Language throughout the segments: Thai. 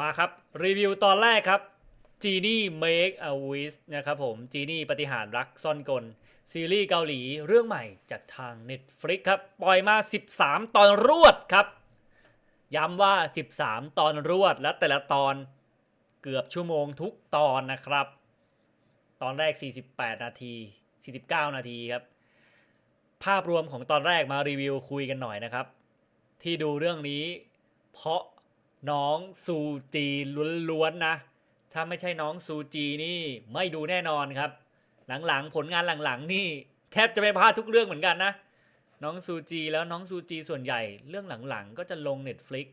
มาครับ รีวิวตอนแรกครับ Genie Make a Wish นะครับผม Genie ปฏิหารรักซ่อนกล ซีรีส์เกาหลีเรื่องใหม่จากทาง Netflix ครับ ปล่อยมา 13 ตอนรวดครับ ย้ำว่า 13 ตอนรวดและแต่ละตอนเกือบชั่วโมงทุกตอนนะครับ ตอนแรก 48 นาที 49 นาทีครับ ภาพรวมของตอนแรกมารีวิวคุยกันหน่อยนะครับ ที่ดูเรื่องนี้ เพราะ น้องซูจีล้วนๆนะ ถ้าไม่ใช่น้องซูจีนี่ไม่ดูแน่นอนครับ หลังๆ ผลงานหลังๆ นี่แทบจะไม่พลาดทุกเรื่องเหมือนกันนะ น้องซูจีแล้วน้องซูจีส่วนใหญ่เรื่องหลังๆ ก็จะลง Netflix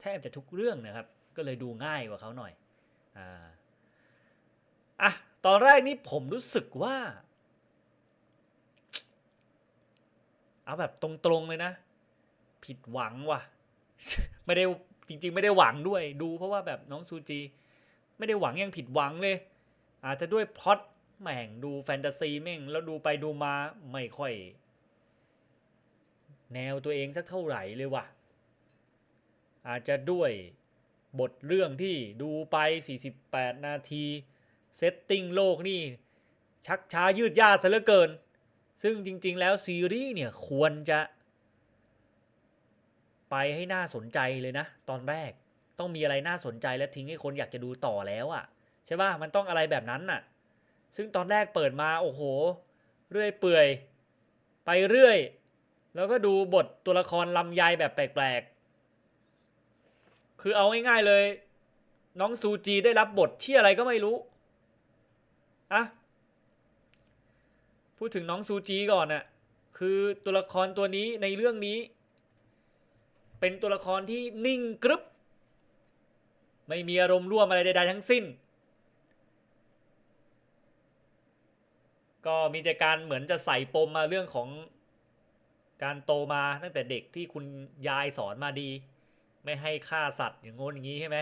แทบจะทุกเรื่องนะครับ ก็เลยดูง่ายกว่าเขาหน่อย อ่า อะ ตอนแรกนี่ผมรู้สึกว่า เอาแบบตรงๆเลยนะ ผิดหวังว่ะ ไม่ได้ จริง ๆ ไม่ได้หวังด้วย ดูเพราะว่าแบบน้องซูจี ไม่ได้หวังยังผิดหวังเลย อาจจะด้วยพล็อดแม่งดูแฟนตาซีแม่งแล้วดูไปดูมาไม่ค่อย แนวตัวเองสักเท่าไหร่เลยว่ะ อาจจะด้วยบทเรื่องที่ดูไป 48 นาที เซตติ้งโลกนี่ ชักช้ายืดยาซะเหลือเกิน ซึ่งจริง ๆ แล้วซีรีส์เนี่ยควรจะ ไปให้น่าสนใจเลยนะ ตอนแรกต้องมีอะไรน่าสนใจและทิ้งให้คนอยากจะดูต่อแล้วอะ่ะใช่ป่ะมันต้องอะไรแบบนั้นน่ะ ซึ่งตอนแรกเปิดมาโอ้โห เรื่อยเปื่อย ไปเรื่อย แล้วก็ดูบทตัวละครลำไยแบบแปลกๆ คือเอาง่ายๆเลย น้องซูจีได้รับบทที่อะไรก็ไม่รู้อะพูดถึงน้องซูจีก่อนน่ะคือตัวละครตัวนี้ในเรื่องนี้ เป็นตัวละครที่นิ่งกรึบ ไม่มีอารมณ์ร่วมอะไรใดๆทั้งสิ้น ก็มีแต่การเหมือนจะใส่ปมมาเรื่องของการโตมาตั้งแต่เด็กที่คุณยายสอนมาดี ไม่ให้ฆ่าสัตว์อย่างงนอย่างนี้ใช่ไหม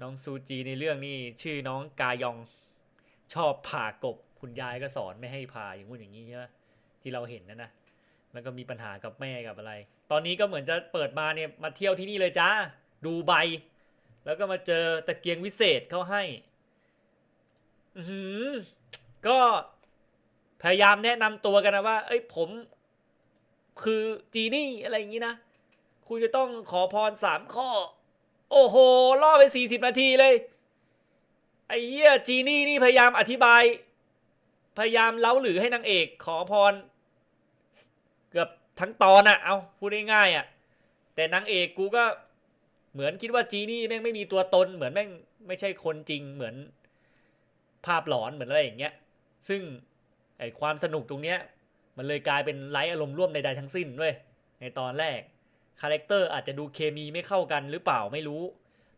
น้องซูจีในเรื่องนี้ชื่อน้องกายองชอบผ่ากบ คุณยายก็สอนไม่ให้ผ่าอย่างงู้นอย่างนี้ใช่ไหมที่เราเห็นนะนะแล้วก็มีปัญหากับแม่กับอะไร ตอนนี้ก็เหมือนจะเปิดมาเนี่ยมาเที่ยวที่นี่เลยจ้าดูใบ แล้วก็มาเจอตะเกียงวิเศษเขาให้อือหือก็พยายามแนะนำตัวกันนะว่า เอ้ยผม คือจีนี่อะไรอย่างนี้นะ คุณจะต้องขอพรสามข้อ โอ้โห ล่อไปสี่สิบนาทีเลย ไอ้เหี้ยจีนี่นี่พยายามอธิบาย พยายามเล้าหรือให้นางเอก ขอพร ทั้งตอนอะเอาพูดง่ายๆอะแต่นางเอกกูก็เหมือนคิดว่าจีนี่แม่งไม่มีตัวตน เหมือนแม่งไม่ใช่คนจริงเหมือนภาพหลอนเหมือนอะไรอย่างเงี้ย ซึ่งไอความสนุกตรงเนี้ยมันเลยกลายเป็นไร้อารมณ์ร่วมใดๆทั้งสิ้นด้วยในตอนแรกคาแรคเตอร์อาจจะดูเคมีไม่เข้ากันหรือเปล่าไม่รู้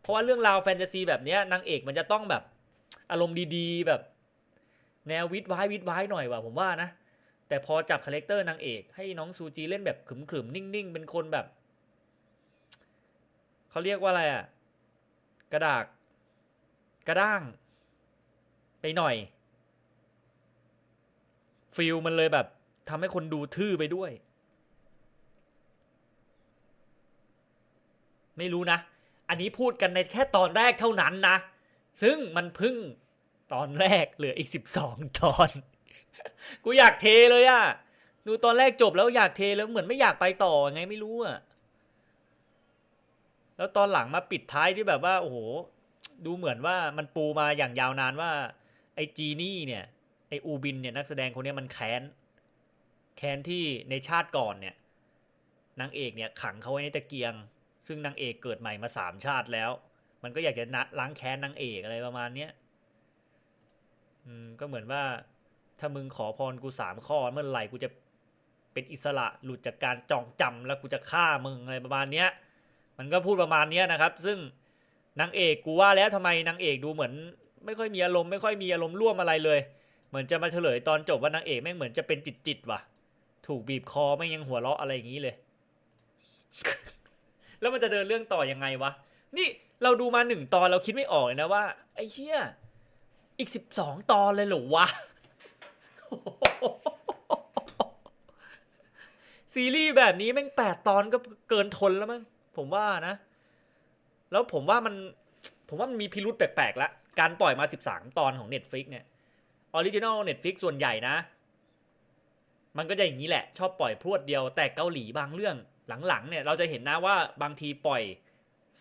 เพราะว่าเรื่องราวแฟนตาซีแบบเนี้ยนางเอกมันจะต้องแบบอารมณ์ดีๆ แบบ แนววิดไว้วิดไว้หน่อยว่ะผมว่านะ แต่พอจับคาแรคเตอร์นางเอก ให้น้องซูจีเล่นแบบขรึมๆนิ่ง ๆ เป็นคนแบบเขาเรียกว่าอะไรอะ กระดากกระด้าง ไปหน่อยฟิลมันเลยแบบทำให้คนดูทื่อไปด้วย ไม่รู้นะ อันนี้พูดกันในแค่ตอนแรกเท่านั้นนะ ซึ่งมันพึ่งตอนแรกเหลืออีกสิบสองตอน กูอยากเทเลยอะดูตอนแรกจบแล้วอยากเทแล้วเหมือนไม่อยากไปต่อไงไม่รู้อะแล้วตอนหลังมาปิดท้ายที่แบบว่าโอ้โห ดูเหมือนว่ามันปูมาอย่างยาวนานว่า ไอ้จีนี่เนี่ยไอ้อูบินเนี่ยนักแสดงคนนี้มันแค้น แค้นที่ในชาติก่อนเนี่ยนางเอกเนี่ยขังเขาไว้ในตะเกียง ซึ่งนางเอกเกิดใหม่มาสามชาติแล้ว มันก็อยากจะนะล้างแค้นนางเอกอะไรประมาณเนี้ยอืมก็เหมือนว่า ถ้ามึงขอพรกูสามข้อเมื่อไหร่กูจะเป็นอิสระหลุดจากการจองจำแล้วกูจะฆ่ามึงอะไรประมาณเนี้ย มันก็พูดประมาณเนี้ยนะครับ ซึ่งนางเอกกูว่าแล้วทำไมนางเอกดูเหมือน ไม่ค่อยมีอารมณ์ไม่ค่อยมีอารมณ์ร่วมอะไรเลย เหมือนจะมาเฉลยตอนจบว่านางเอกแม่งเหมือนจะเป็นจิตจิตว่ะ ถูกบีบคอไม่ยังหัวเราะอะไรอย่างนี้เลย แล้วมันจะเดินเรื่องต่อยังไงวะ นี่เราดูมาหนึ่งตอนเราคิดไม่ออกเลยนะว่าไอ้เชี่ยอีกสิบสองตอนเลยเหรอวะ ซีรีส์แบบนี้แม่งแปดตอนก็เกินทนแล้วมั้งผมว่านะ แล้วผมว่ามัน ผมว่ามันมีพิรุษแปลกๆล้วการปล่อยมา 13 ตอนของ Netflix เนี่ยออริจินอล Netflix ส่วนใหญ่นะ มันก็จะอย่างนี้แหละ ชอบปล่อยพรวดเดียว แต่เกาหลีบางเรื่องหลังๆ เนี่ย เราจะเห็นนะว่าบางทีปล่อย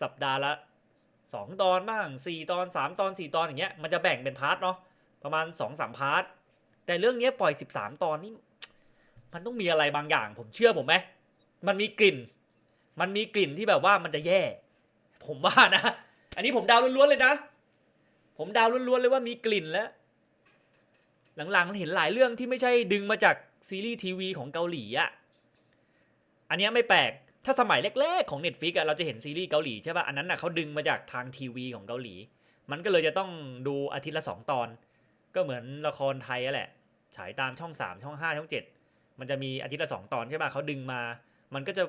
สัปดาห์ละ 2 ตอนบ้าง 4 ตอน 3 ตอน 4 ตอนอย่างเงี้ย มันจะแบ่งเป็นพาร์ทเนาะ ประมาณ 2-3 พาร์ท แต่เรื่องนี้ปล่อย 13 ตอนนี่มันต้องมีอะไรบางอย่าง ผมเชื่อผมไหมมันมีกลิ่น มันมีกลิ่นที่แบบว่ามันจะแย่ ผมว่านะ อันนี้ผมดาวล้วนๆเลยนะ ผมดาวล้วนๆเลยว่ามีกลิ่นแล้ว หลังๆเห็นหลายเรื่องที่ไม่ใช่ดึงมาจากซีรีส์ทีวีของเกาหลีอะอันนี้ไม่แปลก ถ้าสมัยแรกๆของ Netflix อะเราจะเห็นซีรีส์เกาหลีใช่ป่ะ อันนั้นอะเขาดึงมาจากทางทีวีของเกาหลี มันก็เลยจะต้องดูอาทิตย์ละสองตอน ก็เหมือนละครไทยอะแหละ ฉายตามช่อง 3 ช่อง 5 ช่อง 7 มันจะมีอาทิตย์ละสองตอนใช่ป่ะเขาดึงมา มันก็จะ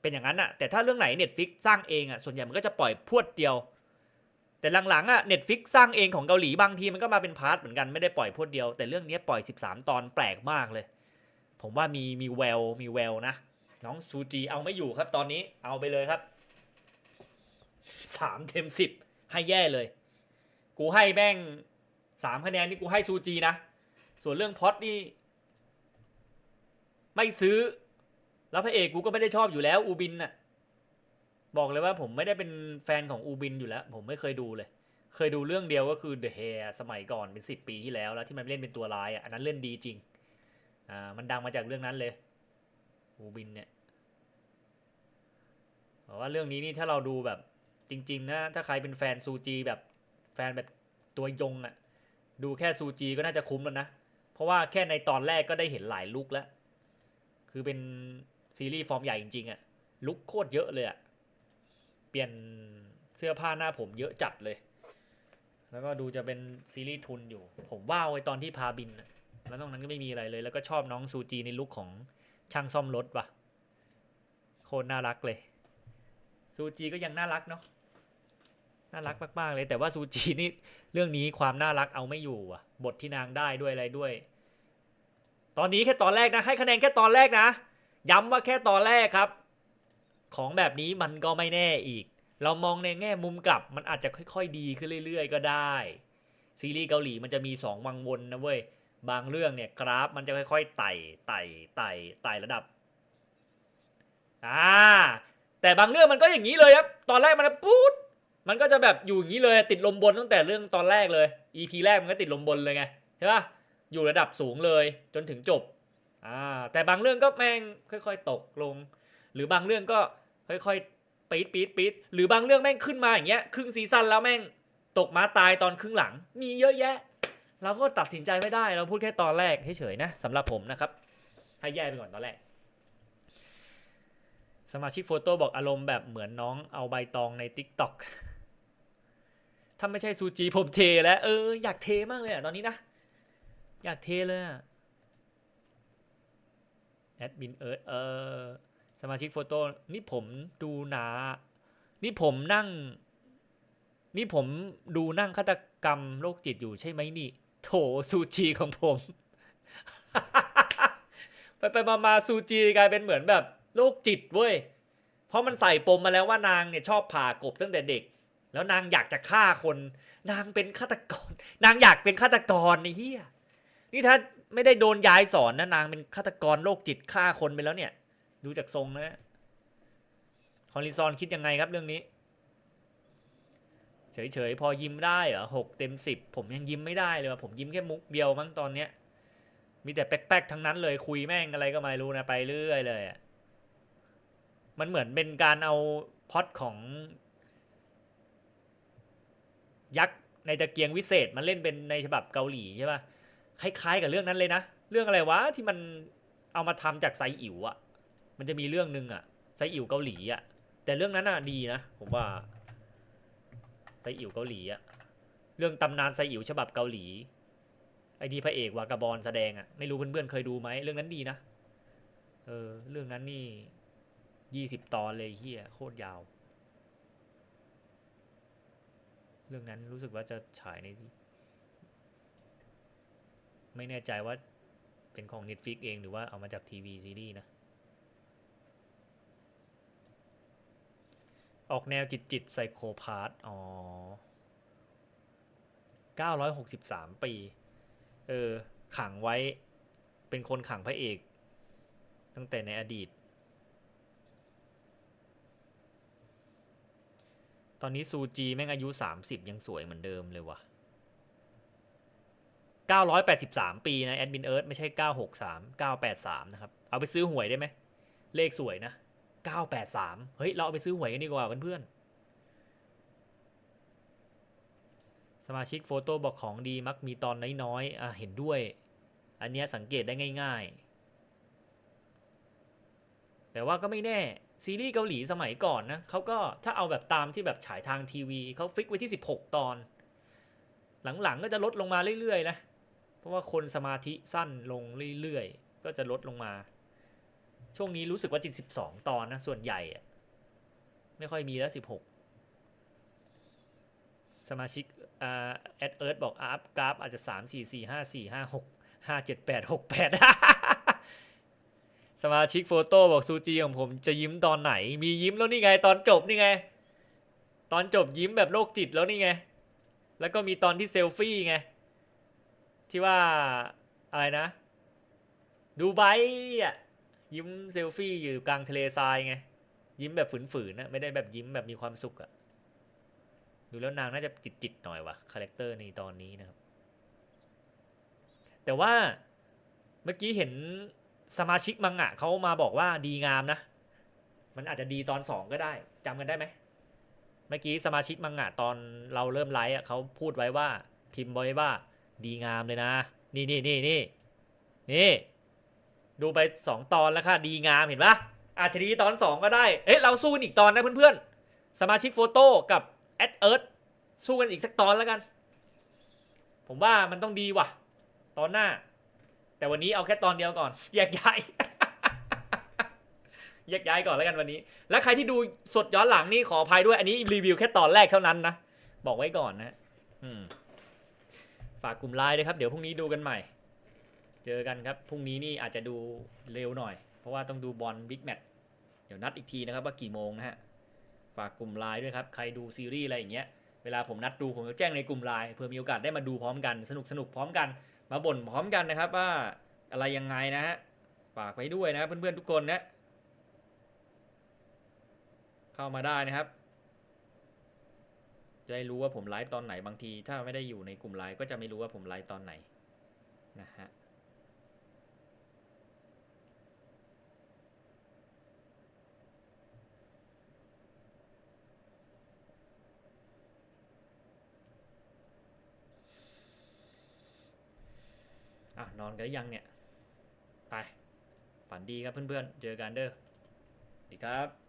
เป็นอย่างนั้นอะแต่ถ้าเรื่องไหน Netflix สร้างเองอะส่วนใหญ่มันก็จะปล่อยพวดเดียว แต่หลังๆอะ Netflix สร้างเองของเกาหลีบางทีมันก็มาเป็นพาร์ทเหมือนกันไม่ได้ปล่อยพวดเดียว แต่เรื่องนี้ปล่อย 13 ตอนแปลกมากเลย ผมว่ามีมีแววมีแววนะ น้องซูจีเอาไม่อยู่ครับตอนนี้เอาไปเลยครับสามเต็มสิบให้แย่เลย กูให้แม่ง สามคะแนนนี่กูให้ซูจีนะ ส่วนเรื่องพอดนี่ ไม่ซื้อ แล้วพระเอกกูก็ไม่ได้ชอบอยู่แล้ว อูบินน่ะ บอกเลยว่าผมไม่ได้เป็นแฟนของอูบินอยู่แล้ว ผมไม่เคยดูเลย เคยดูเรื่องเดียวก็คือ The Hair สมัยก่อนเป็นสิบปีที่แล้วแล้วที่มันเล่นเป็นตัวร้ายอะอันนั้นเล่นดีจริงอ่ามันดังมาจากเรื่องนั้นเลย อูบินเนี่ยบอกว่าเรื่องนี้นี่ถ้าเราดูแบบจริง ๆ นะ ถ้าใครเป็นแฟนซูจีแบบแฟนแบบตัวยงอะ่ะ ดูแค่ซูจีก็น่าจะคุ้มแล้วนะ เพราะว่าแค่ในตอนแรกก็ได้เห็นหลายลุกแล้ว คือเป็นซีรีส์ฟอร์มใหญ่จริงๆอะลุกโคตรเยอะเลยอะเปลี่ยนเสื้อผ้าหน้าผมเยอะจัดเลย แล้วก็ดูจะเป็นซีรีส์ทุนอยู่ ผมว้าวไอ้ตอนที่พาบินนะแล้วตรงนั้นก็ไม่มีอะไรเลย แล้วก็ชอบน้องซูจีในลุคของช่างซ่อมรถว่ะ โคตรน่ารักเลย ซูจีก็ยังน่ารักเนาะ น่ารักมากๆเลย แต่ว่าซูจีนี่เรื่องนี้ความน่ารักเอาไม่อยู่อะ บทที่นางได้ด้วยอะไรด้วย ตอนนี้แค่ตอนแรกนะ ให้คะแนนแค่ตอนแรกนะ ย้ำว่าแค่ตอนแรกครับ ของแบบนี้มันก็ไม่แน่อีก เรามองในแง่มุมกลับ มันอาจจะค่อย ๆ ดีขึ้นเรื่อย ๆ ก็ได้ ซีรีส์เกาหลีมันจะมีสองวังวนนะเว้ย บางเรื่องเนี่ยกราฟมันจะค่อยๆไต่ไต่ไต่ไต่ระดับอ่าแต่บางเรื่องมันก็อย่างนี้เลยครับ ตอนแรกมันปุ๊ด มันก็จะแบบอยู่อย่างนี้เลยติดลมบนตั้งแต่เรื่องตอนแรกเลย EP แรกมันก็ติดลมบนเลยไงใช่ปะอยู่ระดับสูงเลยจนถึงจบอ่าแต่บางเรื่องก็แม่งค่อย ๆ ตกลง หรือบางเรื่องก็ค่อยๆปีดปีดปีดหรือบางเรื่องแม่งขึ้นมาอย่างเงี้ยครึ่งซีซั่นแล้วแม่งตกมาตายตอนครึ่งหลัง มีเยอะแยะ เราก็ตัดสินใจไม่ได้เราพูดแค่ตอนแรกเฉยๆนะสำหรับผมนะครับให้แย่ไปก่อนตอนแรกสมาชิกโฟโต้บอกอารมณ์แบบเหมือนน้องเอาใบตองใน t ิ k t o k ถ้าไม่ใช่ซูจีผมเทแล้วเอออยากเทมากเลยอะตอนนี้นะ อยากเทเลยอะแอดมินเอิร์ธเออสมาชิกโฟโต้นี่ผมดูหนา นี่ผมนั่ง นี่ผมดูนั่งฆาตกรรมโรคจิตอยู่ใช่ไหมนี่ โถซูจีของผม ไปไปมามาซูจีกลายเป็นเหมือนแบบโรคจิตเว้ย เพราะมันใส่ปมมาแล้วว่านางเนี่ยชอบผ่ากบตั้งแต่เด็ก แล้วนางอยากจะฆ่าคน นางเป็นฆาตกร นางอยากเป็นฆาตกรไอ้เหี้ยนี่ถ้าไม่ได้โดนยายสอนนะนางเป็นฆาตกรโรคจิตฆ่าคนไปแล้วเนี่ย ดูจากทรงนะฮอลิซอนคิดยังไงครับเรื่องนี้ เฉยๆพอยิ้มได้เหรอหกเต็มสิบผมยังยิ้มไม่ได้เลยว่ะผมยิ้มแค่มุกเดียวมั้งตอนเนี้ย มีแต่แป๊กๆทั้งนั้นเลยคุยแม่งอะไรก็ไม่รู้นะไปเรื่อยเลยมันเหมือนเป็นการเอาพอดของ ยักษ์ในตะเกียงวิเศษมาเล่นเป็นในฉบับเกาหลีใช่ปะคล้ายๆกับเรื่องนั้นเลยนะ เรื่องอะไรวะที่มันเอามาทำจากไซอิ๋วอะมันจะมีเรื่องหนึ่งอะไซอิ๋วเกาหลีอะแต่เรื่องนั้นอะดีนะผมว่าไซอิ๋วเกาหลีอะเรื่องตำนานไซอิ๋วฉบับเกาหลีไอ้ดีพระเอกวากาบอลแสดงอะไม่รู้เพื่อนๆเคยดูไหมเรื่องนั้นดีนะเออเรื่องนั้นนี่ยี่สิบตอนเลยเฮียโคตรยาว เรื่องนั้นรู้สึกว่าจะฉายใน ไม่แน่ใจว่าเป็นของ Netflix เองหรือว่าเอามาจากทีวีซีรีส์นะ ออกแนวจิตจิตไซโคพาธอ๋อเก้าร้อยหกสิบสามปี เออ ขังไว้เป็นคนขังพระเอก ตั้งแต่ในอดีต ตอนนี้ซูจีแม่งอายุ 30 ยังสวยเหมือนเดิมเลยว่ะ 983 ปีนะแอดมินเอิร์ธไม่ใช่ 963 983 นะครับ เอาไปซื้อหวยได้ไหม เลขสวยนะ 983 เฮ้ย เราเอาไปซื้อหวยกันดีกว่าเพื่อนๆ สมาชิกโฟโต้บอกของดีมักมีตอนน้อยๆอะเห็นด้วย อันเนี้ยสังเกตได้ง่าย ๆ แต่ว่าก็ไม่แน่ ซีรีส์เกาหลีสมัยก่อนนะเขาก็ถ้าเอาแบบตามที่แบบฉายทางทีวีเขาฟิกไว้ที่ 16 ตอน หลังๆก็จะลดลงมาเรื่อยๆนะเพราะว่าคนสมาธิสั้นลงเรื่อยๆ ก็จะลดลงมา ช่วงนี้รู้สึกว่าจิต12 ตอนนะส่วนใหญ่อะไม่ค่อยมีแล้ว 16 สมาชิกอ่าแอดเอิร์ธบอกอัพกราฟอาจจะ 3 4 4 5 4 5 6 5 7 8 6 8 สมาชิกโฟโต้บอกซูจีของผมจะยิ้มตอนไหน มียิ้มแล้วนี่ไง ตอนจบนี่ไง ตอนจบยิ้มแบบโรคจิตแล้วนี่ไง แล้วก็มีตอนที่เซลฟี่ไง ที่ว่าอะไรนะ ดูไบอะยิ้มเซลฟี่อยู่กลางทะเลทรายไง ยิ้มแบบฝืนๆนะไม่ได้แบบยิ้มแบบมีความสุขอะดูแล้วนางน่าจะจิตๆหน่อยวะคาแรคเตอร์ในตอนนี้นะครับ แต่ว่าเมื่อกี้เห็น สมาชิกมังงะเขามาบอกว่าดีงามนะ มันอาจจะดีตอนสองก็ได้จำกันได้ไหมเมื่อกี้สมาชิกมังงะตอนเราเริ่มไลฟ์อะเขาพูดไว้ว่าพิมพ์ไว้ว่าดีงามเลยนะ นี่นี่นี่นี่นี่ดูไปสองตอนแล้วค่ะดีงามเห็นปะอาจจะดีตอนสองก็ได้ เอ๊ะเราสู้กันอีกตอนนะเพื่อนๆ สมาชิกโฟโต้กับแอดเอิร์ธสู้กันอีกสักตอนแล้วกัน ผมว่ามันต้องดีว่ะ ตอนหน้า แต่วันนี้เอาแค่ตอนเดียวก่อนแยกย้ายแยกย้ายก่อนแล้วกันวันนี้ และใครที่ดูสดย้อนหลังนี่ขออภัยด้วยอันนี้รีวิวแค่ตอนแรกเท่านั้นนะ บอกไว้ก่อนนะอืมฝากกลุ่มไลน์ด้วยครับ เดี๋ยวพรุ่งนี้ดูกันใหม่ เจอกันครับพรุ่งนี้นี่อาจจะดูเร็วหน่อย เพราะว่าต้องดูบอลบิ๊กแมตช์เดี๋ยวนัดอีกทีนะครับว่ากี่โมงนะฮะฝากกลุ่มไลน์ด้วยครับใครดูซีรีส์อะไรอย่างเงี้ยเวลาผมนัดดูผมจะแจ้งในกลุ่มไลน์เพื่อมีโอกาสได้มาดูพร้อมกัน สนุกสนุกพร้อมกัน มาบ่นพร้อมกันนะครับว่าอะไรยังไงนะฮะฝากไว้ด้วยนะเพื่อนๆทุกคนนะเข้ามาได้นะครับ จะได้รู้ว่าผมไลฟ์ตอนไหนบางที ถ้าไม่ได้อยู่ในกลุ่มไลฟ์ก็จะไม่รู้ว่าผมไลฟ์ตอนไหนนะฮะ นอนกันหรือยังเนี่ย ไป ฝันดีครับเพื่อนๆ เจอกันเด้อดีครับ